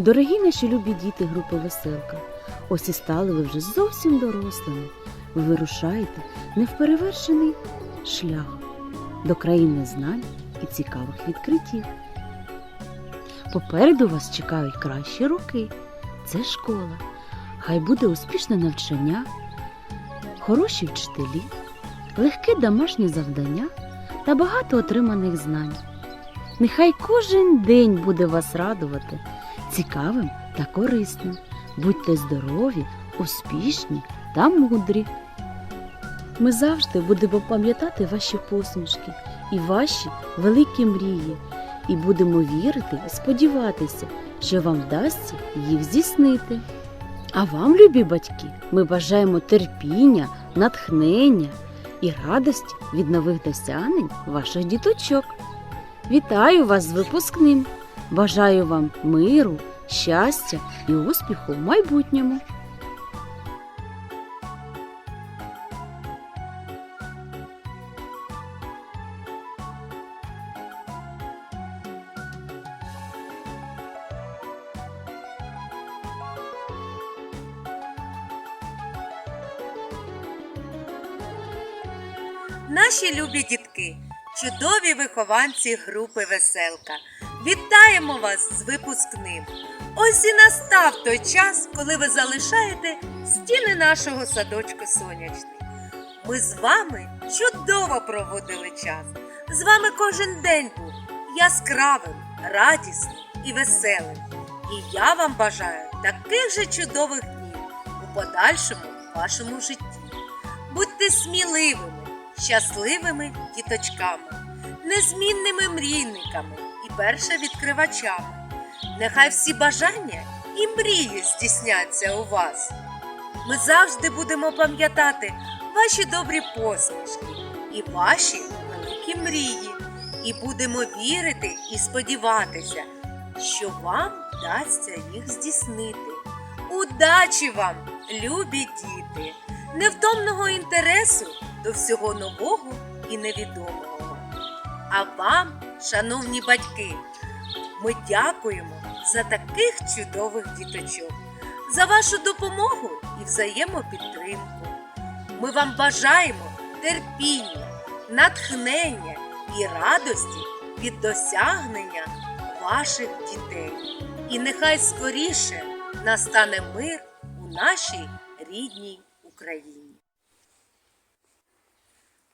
Дорогі наші любі діти групи Веселка, ось і стали ви вже зовсім дорослими. Ви вирушаєте невперевершений шлях до країни знань і цікавих відкриттів. Попереду вас чекають кращі роки. Це школа. Хай буде успішне навчання, хороші вчителі, легке домашнє завдання та багато отриманих знань. Нехай кожен день буде вас радувати цікавим та корисним. Будьте здорові, успішні та мудрі. Ми завжди будемо пам'ятати ваші посмішки і ваші великі мрії, і будемо вірити і сподіватися, що вам вдасться їх здійснити. А вам, любі батьки, ми бажаємо терпіння, натхнення і радості від нових досягнень ваших діточок. Вітаю вас з випускним! Бажаю вам миру, щастя і успіху в майбутньому. Наші любі дітки, чудові вихованці групи Веселка. Вітаємо вас з випускним. Ось і настав той час, коли ви залишаєте стіни нашого садочку сонячний. Ми з вами чудово проводили час. З вами кожен день був яскравим, радісним і веселим. І я вам бажаю таких же чудових днів у подальшому вашому житті. Будьте сміливими, щасливими діточками, незмінними мрійниками і перше відкривачами. Нехай всі бажання і мрії здійсняться у вас. Ми завжди будемо пам'ятати ваші добрі посмішки і ваші великі мрії, і будемо вірити і сподіватися, що вам вдасться їх здійснити. Удачі вам, любі діти, невтомного інтересу до всього нового і невідомого. А вам, шановні батьки, ми дякуємо за таких чудових діточок, за вашу допомогу і взаємопідтримку. Ми вам бажаємо терпіння, натхнення і радості від досягнення ваших дітей. І нехай скоріше настане мир у нашій рідній Україні.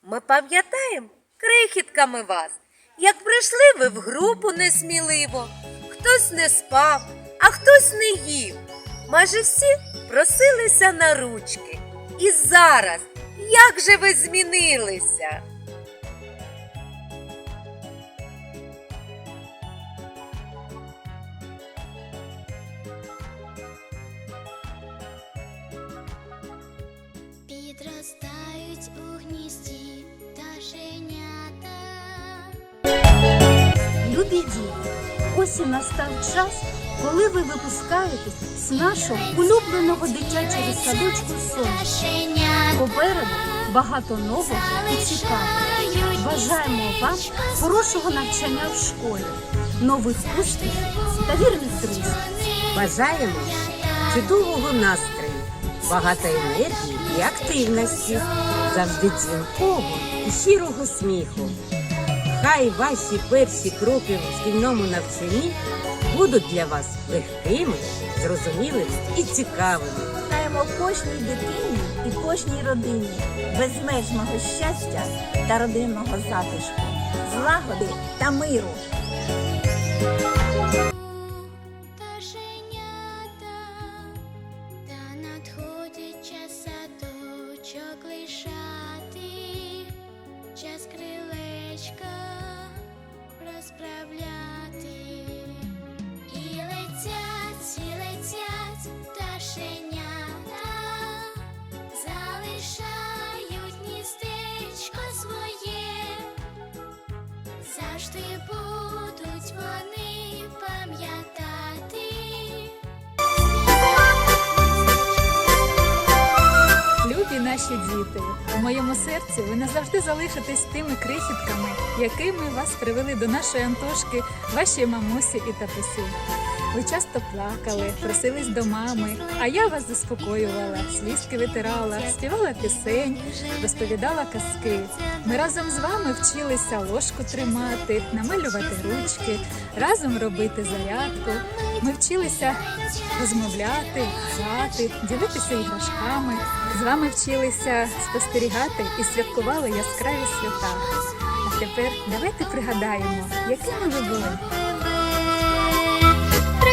Ми пам'ятаємо крихітками вас, як прийшли ви в групу несміливо, хтось не спав, а хтось не їв. Майже всі просилися на ручки. І зараз як же ви змінилися? Любі діти, ось і настав час, коли ви випускаєтесь з нашого улюбленого дитячого садочку сон. Пташенята Попереду багато нового і цікавого. Бажаємо вам хорошого навчання в школі, нових успіхів та вірних друзів. Бажаємо чудового настрою, багато енергії і активності, завжди дзвінкого і щирого сміху. Хай ваші перші кроки в шкільному навчанні будуть для вас легкими, зрозумілими і цікавими. Бажаємо кожній дитині і кожній родині безмежного щастя та родинного затишку, злагоди та миру. Завжди будуть вони пам'ятати. Любі наші діти, у моєму серці ви назавжди залишитесь тими крихітками, якими вас привели до нашої Антошки, ваші мамусі і татусі. Ви часто плакали, просились до мами, а я вас заспокоювала, слізки витирала, співала пісень, розповідала казки. Ми разом з вами вчилися ложку тримати, намалювати ручки, разом робити зарядку. Ми вчилися розмовляти, грати, ділитися іграшками. З вами вчилися спостерігати і святкували яскраві свята. А тепер давайте пригадаємо, якими ви були.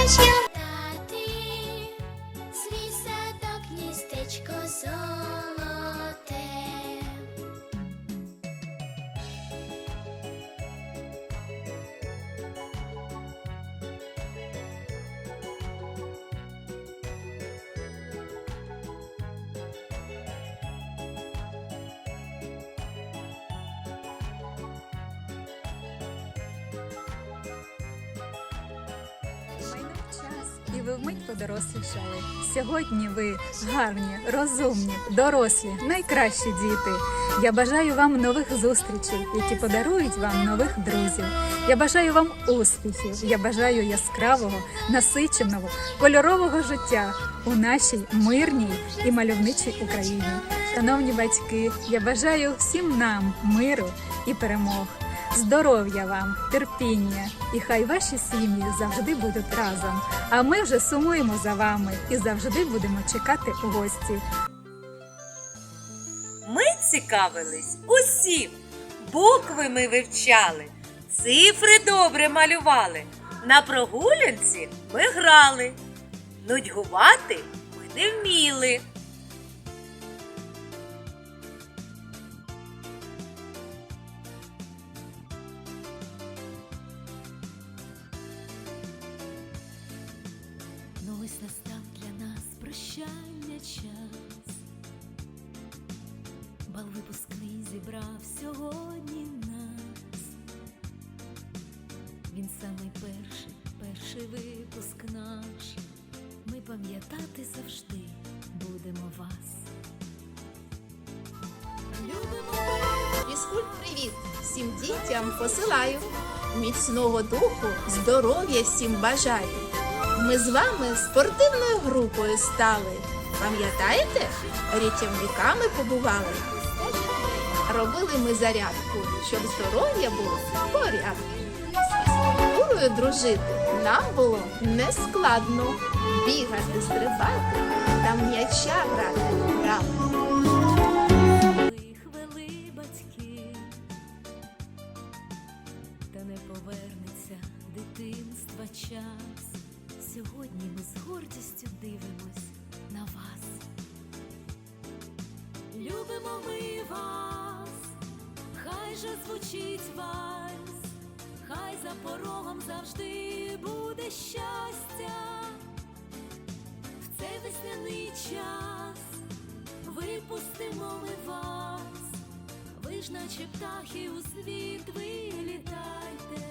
Touch your ви вмить подорослішали. Сьогодні ви гарні, розумні, дорослі, найкращі діти. Я бажаю вам нових зустрічей, які подарують вам нових друзів. Я бажаю вам успіхів. Я бажаю яскравого, насиченого, кольорового життя у нашій мирній і мальовничій Україні. Шановні батьки, я бажаю всім нам миру і перемог. Здоров'я вам, терпіння, і хай ваші сім'ї завжди будуть разом. А ми вже сумуємо за вами і завжди будемо чекати у гості. Ми цікавились усім. Букви ми вивчали, цифри добре малювали. На прогулянці ми грали. Нудьгувати ми не вміли. Бал випускний зібрав сьогодні нас. Він самий перший, перший випуск наш. Ми пам'ятати завжди будемо вас. Любимо Фізкульт привіт! Всім дітям посилаю. Міцного духу, здоров'я всім бажаю. Ми з вами спортивною групою стали. Пам'ятаєте? Рятівниками побували. Робили ми зарядку, щоб здоров'я було в порядку. Фізкультурою дружити нам було нескладно. Бігати, стрибати та м'яча грати. Їх вели батьки, та не повернеться дитинства час. Сьогодні ми з гордістю дивимось на вас. Любимо ми вас, хай же звучить вальс, хай за порогом завжди буде щастя. В цей весняний час випустимо ми вас, ви ж наче птахи у світ вилітаєте.